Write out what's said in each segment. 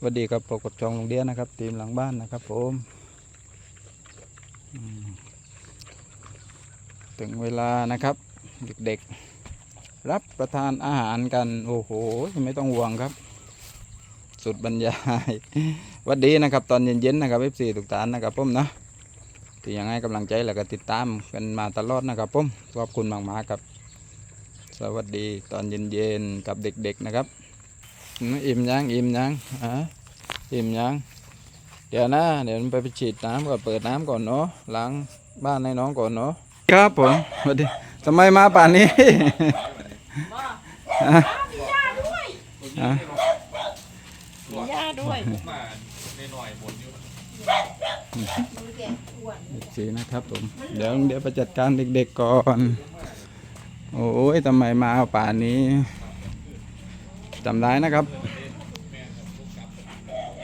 สวัสดีครับปกดจองโรงเรียนนะครับทีมหลังบ้านนะครับผมถึงเวลานะครับ เด็กๆ รับประทานอาหารกัน โอ้โห ไม่ต้องห่วงครับ สุดบรรยายวัสดีนะครับ ตอนเย็นๆนะครับเอฟซีทุกท่านนะครับผมนะที่ยังให้กำลังใจแล้วก็ติดตามกันมาตลอดนะครับผมขอบคุณมากๆครับ สวัสดีตอนเย็นๆกับเด็ก ๆ นะครับ อืมอิ่มยังอิ่มยังอะอิ่มยัง เดี๋ยวนะเดี๋ยวไปไปฉีดน้ำก่อนเปิดน้ำก่อนเนาะล้างบ้านให้น้องก่อนเนาะครับผมสวัสดีทำไมมาป่านนี้อะอะมีย่าด้วยมาในหน่อยหมดอยู่สีนะครับผม เดี๋ยวเดี๋ยวไปจัดการเด็กๆก่อน โอ้ยทำไมมาป่านนี้ จำได้นะครับ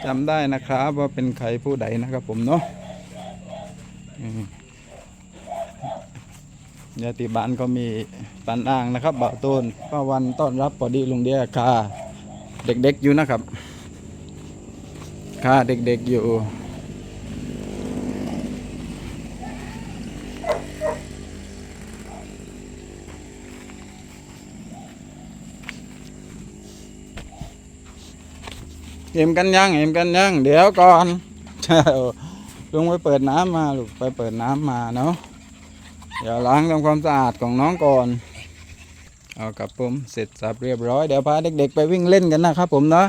จำได้นะครับว่าเป็นใครผู้ใดนะครับผมเนาะอืมญาติบ้านก็มีปันอ่างนะครับบ่าวต้นป้าวันต้อนรับพอดีลุงเดียคาเด็กๆอยู่นะครับคาเด็กๆอยู่ เอ็มกันยังเอ็มกันยังเดี๋ยวก่อนลุงไปเปิดน้ำมาลูกไปเปิดน้ำมาเนาะเดี๋ยวล้างทำความสะอาดของน้องก่อนเอากับผมเสร็จสับเรียบร้อยเดี๋ยวพาเด็กๆไปวิ่งเล่นกันนะครับผมเนาะ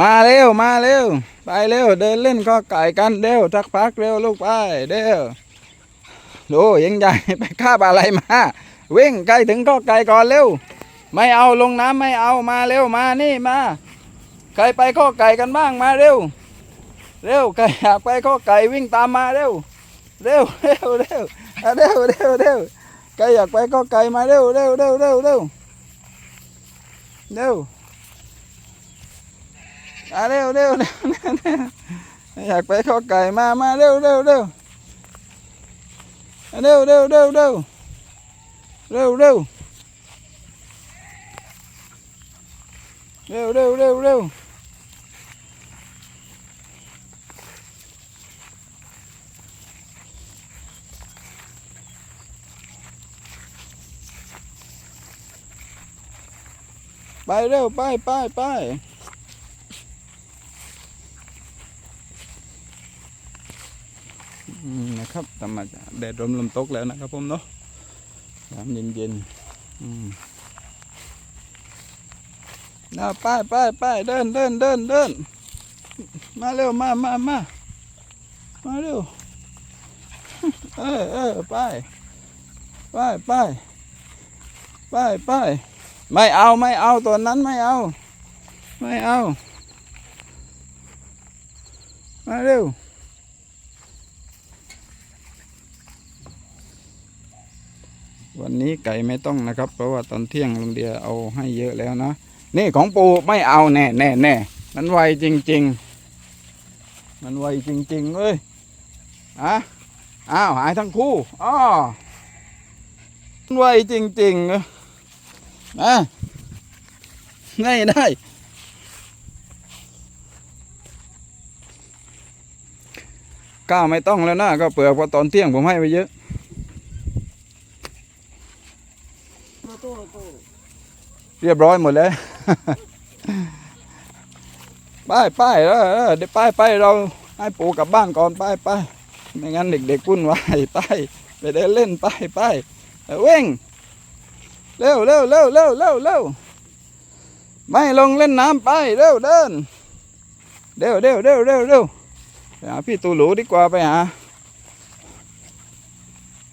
มาเร็วมาเร็วไปเร็วเดินเล่นก็ไก่กันเร็วทักพักเร็วลูกไปเร็วดูยังใหญ่ไปคาบอะไรมาวิ่งใกล้ถึงก็ไก่ก่อนเร็ว ไม่เอาลงน้ำไม่เอามาเร็วมานี่มา ใครไปข้อไก่กันบ้างมาเร็ว เร็วใครอยากไปข้อไก่วิ่งตามมาเร็ว เร็วเร็วเร็วอะเร็วเร็วเร็วใครอยากไปก็ไกลมาเร็วเร็วเร็วเร็วเร็วเร็วอะเร็วเร็วเร็วเร็วอยากไปข้อไก่มามาเร็วเร็วเร็วอะเร็วเร็วเร็วเร็วเร็วเร็วเร็วเร็วเร็วเร็ว เร็ว ไปไปไปอืมนะครับธรรมชาติแดดลมลมตกแล้วนะครับผมเนาะน้ำเย็นเย็นอืมนะไปไปไปเดินเดินเดินเดินมาเร็วมามามามาเร็ว เออเออไป ไปไปไปไป ไม่เอาไม่เอาตัวนั้นไม่เอา ไม่เอา มาเร็ว วันนี้ไก่ไม่ต้องนะครับ เพราะว่าตอนเที่ยงลุงเดียเอาให้เยอะแล้วนะ นี่ของปูไม่เอาแน่แน่แน่มันไวจริง ๆ มันไวจริงๆเอ้ยอะอ้าวหายทั้งคู่อ้อมันไวจริงๆเอ้ย มาง่ายได้ก้าวไม่ต้องแล้วนะก็เปลือกพราตอนเที่ยงผมให้ไปเยอะเรียบร้อยหมดแล้วไปไปเออเออเดี๋ยวไปไปเราให้ปู่กลับบ้านก่อนไปไปไม่งั้นเด็กๆวุ่นวายไปไปเดินเล่นไปไปเออเว่ง เร็วเร็วเร็วเร็วเร็วเร็วไม่ลงเล่นน้ำไปเร็วเดินเร็วเร็วเร็วเร็วเร็วไปหาพี่ตูหลูดีกว่าไปหา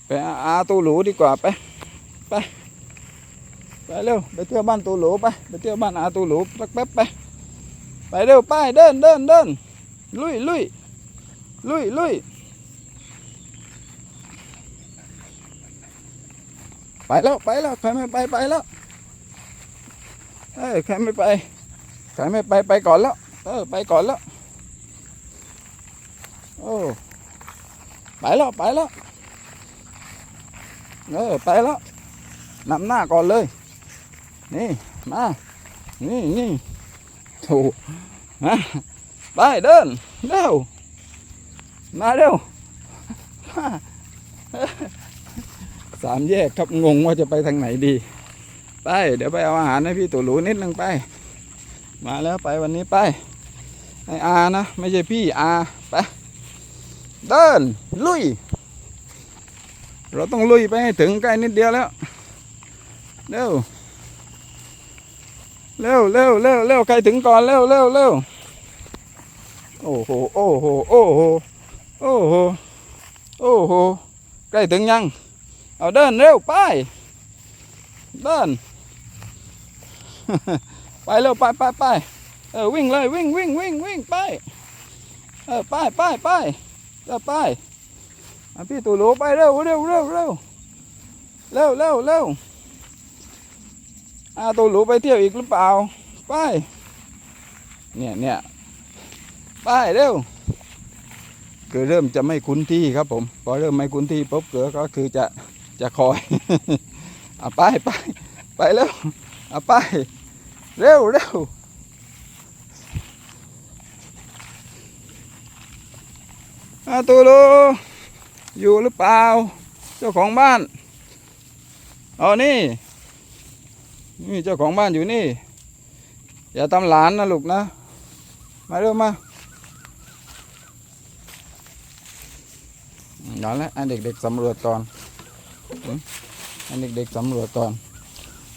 ไปหาอาตูหลูดีกว่าไปไปไปเร็วไปเที่ยวบ้านตูหลูไปไปเที่ยวบ้านอาตูหลูแป๊บไปไปเร็วไปเดินเดินเดินลุยลุยลุยลุย ไปแล้วไปแล้วใครไม่ไปไปแล้วเอ้ยใครไม่ไปใครไม่ไปไปก่อนแล้วเออไปก่อนแล้วโอ้ไปแล้วไปแล้วเออไปแล้วนำหน้าก่อนเลย นี่มานี่นี่ถูกมาไปเดินเร็วมาเร็วมา สามแยกครับงงว่าจะไปทางไหนดี ไป เดี๋ยวไปเอาอาหารให้พี่ตู่หลูนิดนึงไป มาแล้วไปวันนี้ไปให้อานะ ไม่ใช่พี่อาไปเดินลุย เราต้องลุยไปให้ถึงใกล้นิดเดียวแล้ว เร็ว เร็วเร็วเร็วเร็วใครถึงก่อนเร็วเร็วเร็วโอ้โห โอ้โห โอ้โห โอ้โห โอ้โห ใกล้ถึงยัง เอาเดินเร็วไป เดิน ไปเร็วไปไปไปเออวิ่งเลยวิ่งวิ่งวิ่งวิ่งไป เออไปไปไปเออไปพี่ตู่หลูไปเร็วเร็วเร็วเร็วเร็วเร็วเร็วอาตู่หลูไปเที่ยวอีกหรือเปล่า ไป เนี่ยเนี่ยไปเร็วคือเริ่มจะไม่คุ้นที่ครับผม พอเริ่มไม่คุ้นที่ปุ๊บเกือก็คือจะ จะคอยอะไปไปไปเร็วอะไปเร็วเร็วอาตูลูอยู่หรือเปล่า เจ้าของบ้านเอานี่นี่เจ้าของบ้านอยู่นี่ อย่าทำหลานนะลูกนะ มาเร็วมาเดี๋ยวแล้วให้เด็กๆสำรวจก่อน อืมให้เด็กๆสำรวจก่อน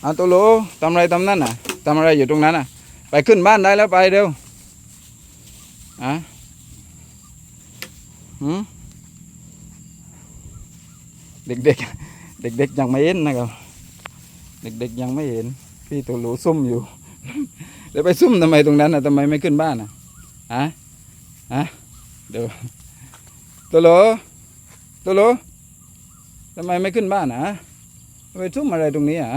อาตุลูทำอะไรทำนั่นน่ะทำอะไรอยู่ตรงนั้นน่ะ ไปขึ้นบ้านได้แล้วไปเร็วอะหืมเด็กๆ เด็กๆยังไม่เห็นนะครับ เด็กๆยังไม่เห็น พี่ตุลูซุ่มอยู่เดี๋ยวไปซุ่มทำไมตรงนั้นน่ะทำไมไม่ขึ้นบ้านน่ะฮะฮะเดี๋ยวตุลูตุลู ทำไมไม่ขึ้นบ้านน่ะไปซุ่มอะไรตรงนี้อะ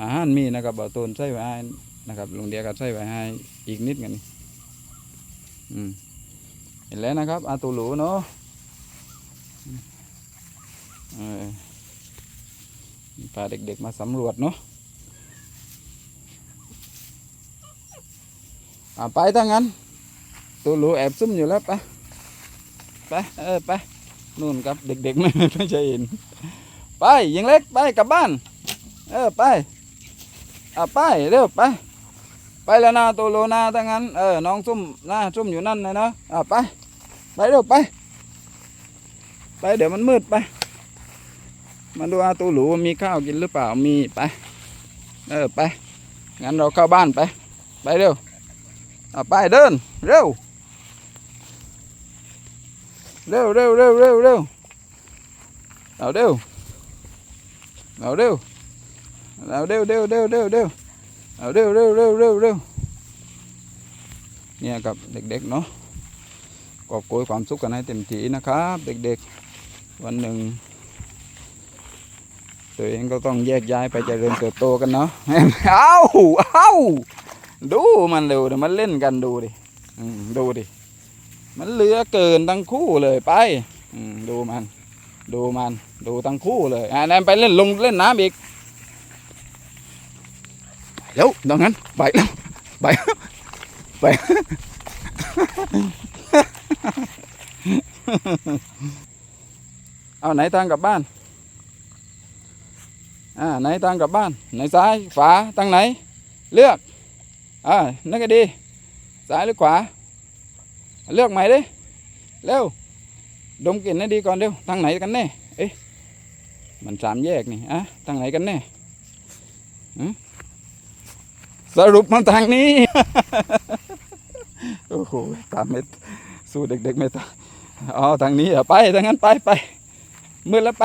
อาหารมีนะครับบ่าตูนใส่ไว้ให้นะครับลุงเดียก็ใส่ไว้ให้อีกนิดกันอืมเห็นแล้วนะครับอาตูหลูเนาะเออพาเด็กๆมาสำรวจเนาะไปถ้างั้นตูหลูแอบซุ่มอยู่แล้วไปไปเออไป นู่นครับเด็กๆไม่ไม่ใช่เห็น ไปยิงเล็กไปกลับบ้าน เออไปอะไปเร็วไป ไปแล้วนะตัวโลนาถ้างั้นเออน้องซุ่มนะซุ่มอยู่นั่นเลยเนาะอะไปไปเร็วไป ไปเดี๋ยวมันมืดไปมาดูอาตูหลูมีข้าวกินหรือเปล่ามีไป เออไปงั้นเราเข้าบ้านไป ไปเร็วอะไปเดินเร็ว เร็วเร็วเร็วเร็วเร็วเอาเร็วเอาเร็วเอาเร็วเร็วเร็วเร็วเร็วเอาเร็วเร็วเร็วเร็วเร็วเนี่ยกับเด็กๆเนาะกอบโกยความสุขกันให้เต็มที่นะครับ เด็กๆ วันหนึ่ง ตัวเองก็ต้องแยกย้ายไปเจริญเติบโตกันเนาะเอ้าเอ้าดูมันเร็วเดี๋ยวมันเล่นกันดูดิดูดิ มันเหลือเกินทั้งคู่เลยไปดูมัน ดูมัน ดูทั้งคู่เลยอ่านั่นไปเล่นลงเล่นน้ำอีกเร็วดังนั้นไปแล้วไปไปเอาไหนทางกลับบ้านอ่าไหนทางกลับบ้าน ไหนซ้ายขวาทางไหน เลือกอ่านั่นก็ดี ซ้ายหรือขวา เลือกใหม่เดิเร็วดมกลิ่นให้ดีก่อนเร็วทางไหนกันแน่เอ๊ะมันสามแยกนี่อะทางไหนกันแน่สรุปมันทางนี้โอ้โหตามไม่สู้เด็กๆไม่ตาอ๋อทางนี้เหรอไปทางนั้นไปไปมืดแล้วไป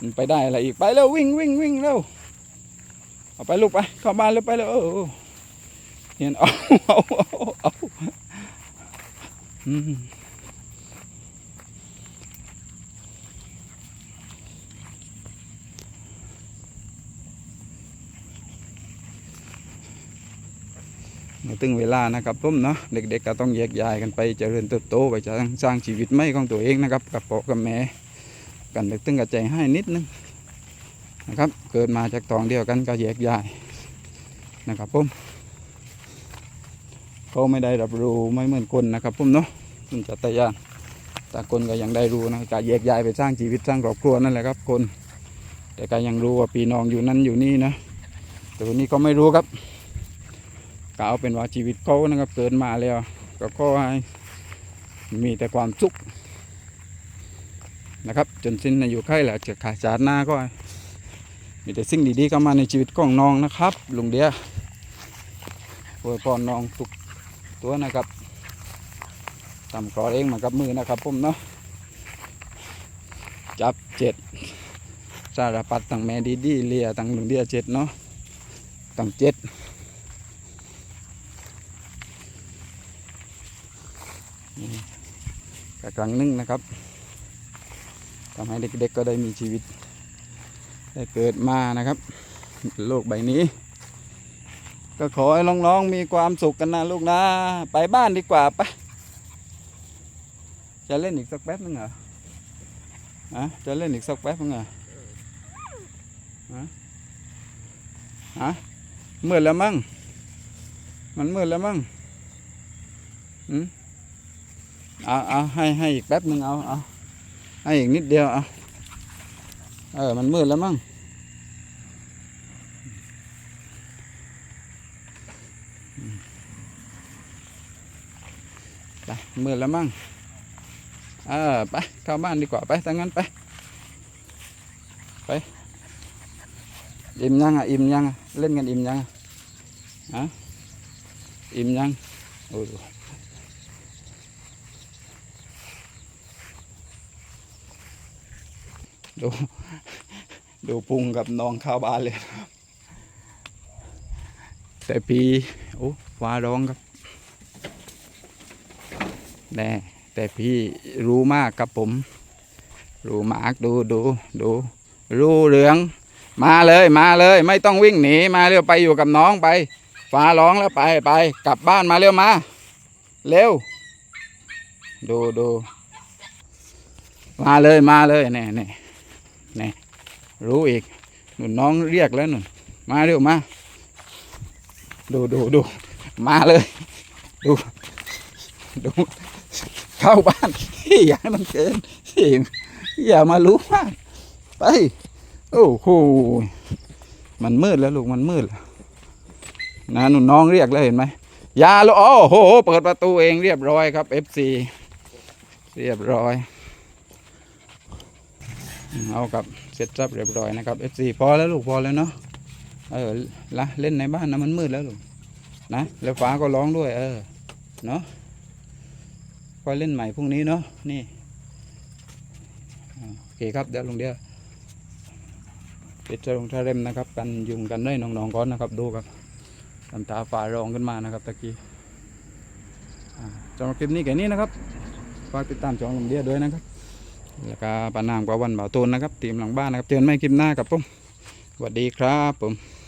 มันไปได้อะไรอีกไปเร็ววิ่งวิ่งวิ่งเร็วเอาไปลูกไปเข้าบ้านเร็วไปเร็วเออเออเห็นเอาเอาเอา ถึงเวลานะครับผมเนาะเด็กๆก็ต้องแยกย้ายกันไปเจริญเติบโตไปจะสร้างชีวิตใหม่ของตัวเองนะครับ กับพ่อกับแม่กันเด็กตึงกับใจให้นิดนึงนะครับ เกิดมาจากตองเดียวกันก็แยกย้ายนะครับผม เขาไม่ได้รับรู้ไม่เหมือนคนนะครับผมเนาะมันจะแต่ยานแต่คนก็ยังได้รู้นะการแยกย้ายไปสร้างชีวิตสร้างครอบครัวนั่นแหละครับคน แต่ก็ยังรู้ว่าพี่น้องอยู่นั่นอยู่นี่นะแต่วันนี้ก็ไม่รู้ครับก็เอาเป็นว่าชีวิตเขานะครับเกิดมาแล้ว ก็ขอให้มีแต่ความสุขนะครับ จนสิ้นอายุไขแหละจะขาดจากหน้าก็ มีแต่สิ่งดีๆเข้ามาในชีวิตของน้องนะครับลุงเดียอวยพรน้องทุก ตัวนะครับทำกรอเองมากับมือนะครับผมเนาะจับเจ็ดสารพัดตั้งแม่ดีดีเลียตั้งลุงเดียเจ็ดเนาะตั้งเจ็ดนี่กครั้งหนึ่งนะครับทำให้เด็กๆก็ได้มีชีวิต ได้เกิดมานะครับ โลกใบนี้ ก็ขอให้น้องๆมีความสุขกันนะลูกนะ ไปบ้านดีกว่าปะจะเล่นอีกสักแป๊บนึงเหรออะจะเล่นอีกสักแป๊บนึงเหรอฮะฮะมืดแล้วมั้งมันมืดแล้วมั้งอืมเอาเอาให้ให้อีกแป๊บนึงเอาเอาให้อีกนิดเดียวเอาเออมันมืดแล้วมั้งอืมไป มืดแล้วมั้งเออไปเข้าบ้านดีกว่าไปถ้างั้นไปไปอิ่มยังอะอิ่มยังเล่นกันอิ่มยังอะฮะอิ่มยังโอ้ดูดูพุงกับน้องข้าวบ้านเลยแต่ปีโอ้ฟ้าร้องครับ แน่แต่พี่รู้มากครับผม รู้มากดูดูดูรู้เรื่อง มาเลยมาเลย ไม่ต้องวิ่งหนีมาเร็วไปอยู่กับน้องไปฟ้าร้องแล้วไปไปกลับบ้านมาเร็วมา เร็ว ดูดูมาเลยมาเลยแน่แน่แน่รู้อีกหนุนน้องเรียกแล้วหนุนมาเร็วมา ดูดูดูมาเลย ดูดู เข้าบ้านอย่าให้มันเกินอย่ามารู้มากไป โอ้โหมันมืดแล้วลูกมันมืดแล้วนะหนุนน้องเรียกแล้วเห็นไหมยาลูกโอ้โหเปิดประตูเองเรียบร้อยครับ FC เรียบร้อยเอากับเสร็จสับเรียบร้อยนะครับ FC พอแล้วลูกพอแล้วเนาะเออละเล่นในบ้านนะมันมืดแล้วลูกนะแล้วฟ้าก็ร้องด้วย เออเนาะ คอยเล่นใหม่พรุ่งนี้เนาะนี่โอเคครับเดี๋ยวลงเดียวปิดจะลงทาเรมนะครับ กันยุงกันได้น้องๆก่อนนะครับดูครับทำตาฟ้ารองขึ้นมานะครับตะกี้จอ่าสำหรับคลิปนี้แค่นี้นะครับฝากติดตามช่องลงเดียวด้วยนะครับแล้วก็ปานามกว่าวันเบาตูนนะครับทีมหลังบ้านนะครับเตือนไม่คลิปหน้ากับผมสวัสดีครับผม